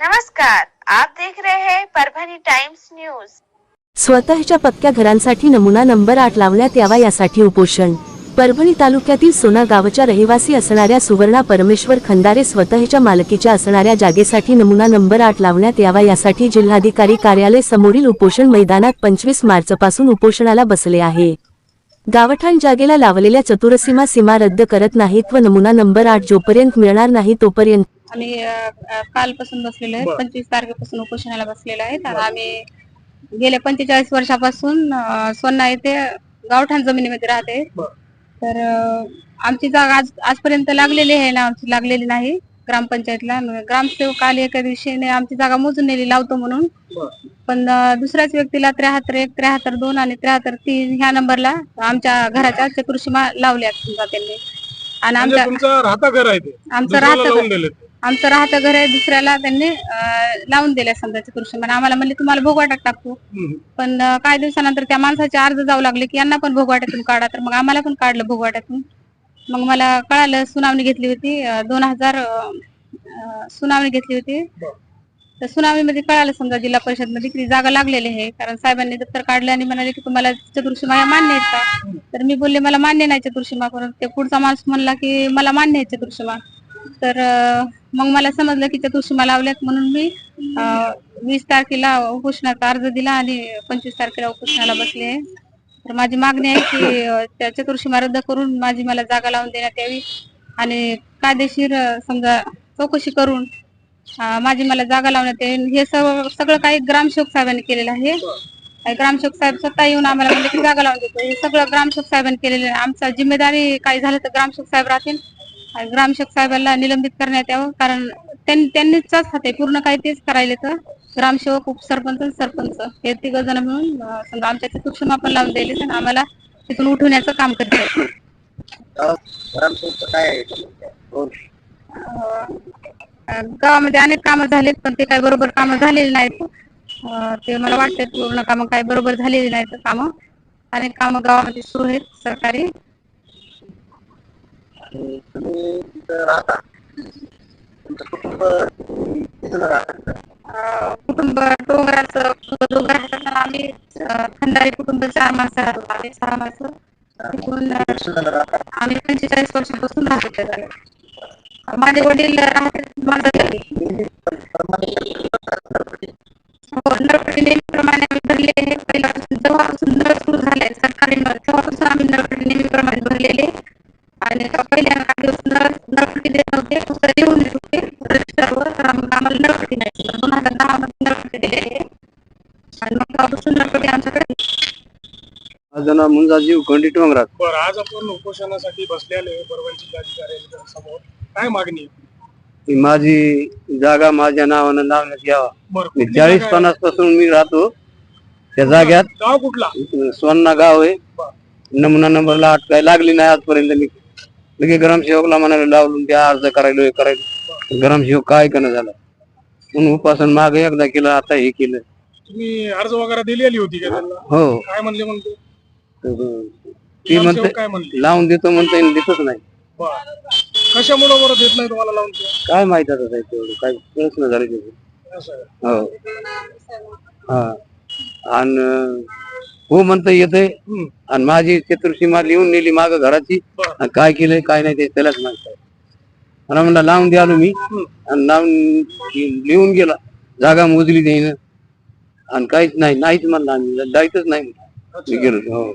नमस्कार आप देख रहे हैं परभणी टाइम्स न्यूज स्वतःच्या पक्क्या घरांसाठी नमुना नंबर आठ लावण्यात यावा यासाठी उपोषण. परभणी तालुक्यातील सोना गावच्या रहिवासी असणाऱ्या सुवर्णा परमेश्वर खंदारे स्वतःच्या मालकीच्या असणाऱ्या जागेसाठी नमुना नंबर आठ लावण्यात यावा यासाठी जिल्हाधिकारी कार्यालय समोरील उपोषण मैदानात पंचवीस मार्चपासून उपोषणाला बसले आहे. गावठाण जागेला लावलेल्या चतुरसीमा सीमा रद्द करत नाहीत व नमुना नंबर आठ जोपर्यंत मिळणार नाही तोपर्यंत आम्ही कालपासून बसलेलो आहे. पंचवीस तारखेपासून उपोषणाला बसलेलो आहे. तर आम्ही गेल्या पंचेचाळीस वर्षापासून अ, सोन्ना येथे गावठाण जमिनीमध्ये राहते. तर अ, आमची जागा आज आजपर्यंत लागलेली आहे ना आमची लागलेली नाही ग्रामपंचायतला. ग्रामसेवक आले एका दिवशीने आमची जागा मोजून नेली लावतो म्हणून. पण अ, दुसऱ्याच व्यक्तीला त्र्याहत्तर एक त्र्याहत्तर दोन आणि त्र्याहत्तर तीन ह्या नंबरला आमच्या घराच्या चतुर्सीमा लावल्या समजा त्यांनी आणि म्हणजे आमच्या तुमचं राहता घर आहे ते. आमचं दुसऱ्याला राहतं लावून घर. दिले आमचं राहतं घर आहे दुसऱ्याला त्यांनी लावून दिलंय समजा चतुर्षी आम्हाला म्हणले तुम्हाला भोगवाटात टाकतो पण काही दिवसानंतर त्या माणसाचे अर्ज जाऊ लागले की यांना पण भोगवाट्यातून काढा. तर मग आम्हाला पण काढलं भोगवाट्यातून. मग मला कळालं सुनावणी घेतली होती. दोन हजार सुनावणी घेतली होती. तर सुनावणीमध्ये कळालं समजा जिल्हा परिषदमध्ये की जागा लागलेली आहे. कारण साहेबांनी दप्तर काढलं आणि म्हणाले की तुम्हाला चतुर्सीमा या मान्य आहेत का? तर मी बोलले मला मान्य नाही चतुर्सीमा करून. ते पुढचा माणूस म्हणला की मला मान्य आहे चतुर्सीमा तर मग मला समजलं की चतुर्सीमा लावल्यात म्हणून मी वीस तारखेला उपोषणाचा अर्ज दिला आणि पंचवीस तारखेला उपोषणाला बसले. तर माझी मागणी आहे की त्या चतुर्शीमा रद्द करून माझी मला जागा लावून देण्यात यावी आणि कायदेशीर समजा चौकशी करून माझी मला जागा लावण्यात यावी हे सगळं सगळं काही ग्रामसेवक साहेबांनी केलेलं आहे. ग्रामसेवक साहेब स्वतः येऊन आम्हाला म्हणजे की जागा लावून देतो. हे सगळं ग्रामसेवक साहेबांनी केलेलं आहे. आमचा जिम्मेदारी काही झालं तर ग्रामसेवक साहेब राहतील. ग्रामसेवक साहेबांना निलंबित करण्यात यावं. कारण त्यां- त्यांनीच हात पूर्ण काही तेच करायले तर ग्रामसेवक उपसरपंच सरपंच हे तिघ जण मिळून समजा आमच्या तिथून सूचना पण लावून दिली आणि आम्हाला तिथून उठवण्याचं काम करते गावामध्ये अनेक कामं झालेत पण ते काही बरोबर कामं झालेली नाहीत. ते मला वाटतं पूर्ण कामं काही बरोबर झालेली नाहीत कामं. अनेक कामं गावामध्ये सुरू आहेत सरकारी. अं, कुटुंब डोंगराचं डोंगर राहतात आम्ही अं, खंडारी कुटुंब चार माणसं राहतो आम्ही सहा माणसं तिकडून अं, आम्ही पंचेचाळीस वर्षापासून राहतो त्या जागेत. माझे वडील राहतात माझं घरी. हो नळपट्टी नेहमीप्रमाणे आम्ही भरले आहे पहिल्यापासून जेव्हापासून नळ सुरू झाले सरकारी नळ तेव्हापासून आम्ही नळपट्टी नेहमीप्रमाणे भरलेले आहे. आणि तेव्हा पहिल्या काही दिवस नळ नळपट्टी देत नव्हते फक्त लिहून देत होते रजिस्टरवर तर आम्ही- आम्हाला नळपट्टी नाही दोन हजार दहा मध्ये नळपट्टी दिलेली आहे तेव्हापासून नळपट्टी आमच्याकडे. माझं नाव मुंजाजीव खंडी टोंगरात बरं आज आपण उपोषणासाठी बसलेले परभणी जिल्हाधिकारी समोर काय मागणी? ही माझी जागा माझ्या नावानं लावण्यात यावा. बरं मी कुठली चाळीस जागा? पन्नासपासून मी राहतो. त्या जाग्यात गाव कुठला? सोन्ना गाव आहे. नमुना नंबरला आठ काय लागली नाही आजपर्यंत मी. लगे ग्रामसेवकला म्हणाले लावून त्या अर्ज करायला हे करायला. ग्रामसेवक काय करणं झालं? म्हणून उपासन माग एकदा केलं आता हे केलं. तुम्ही अर्ज वगैरे दिलेली होती का त्यांना? हो. काय म्हणले म्हणते ती? म्हणते काय म्हणते लावून देतो म्हणता देतच नाही. बरं. कशामुळे बरं देत नाही तुम्हाला लावून ते? काय माहीत आता साहेब तेवढं काय प्रश्न झाले त्याचे असं आहे. हो. हा. आणि हो म्हणता येते हम्म. आणि माझी चतुर्सीमा लिहून नेली माग घराची. बरं. आणि काय केलंय काय नाही ते त्यालाच माहीत आहे. आणि म्हणलं लावून द्यालो मी. आणि लावून लिहून गेला. जागा मोजली त्यानं. आणि काहीच नाही नाहीच म्हणलं आम्ही. जायचंच नाही. मी. गेलो हो.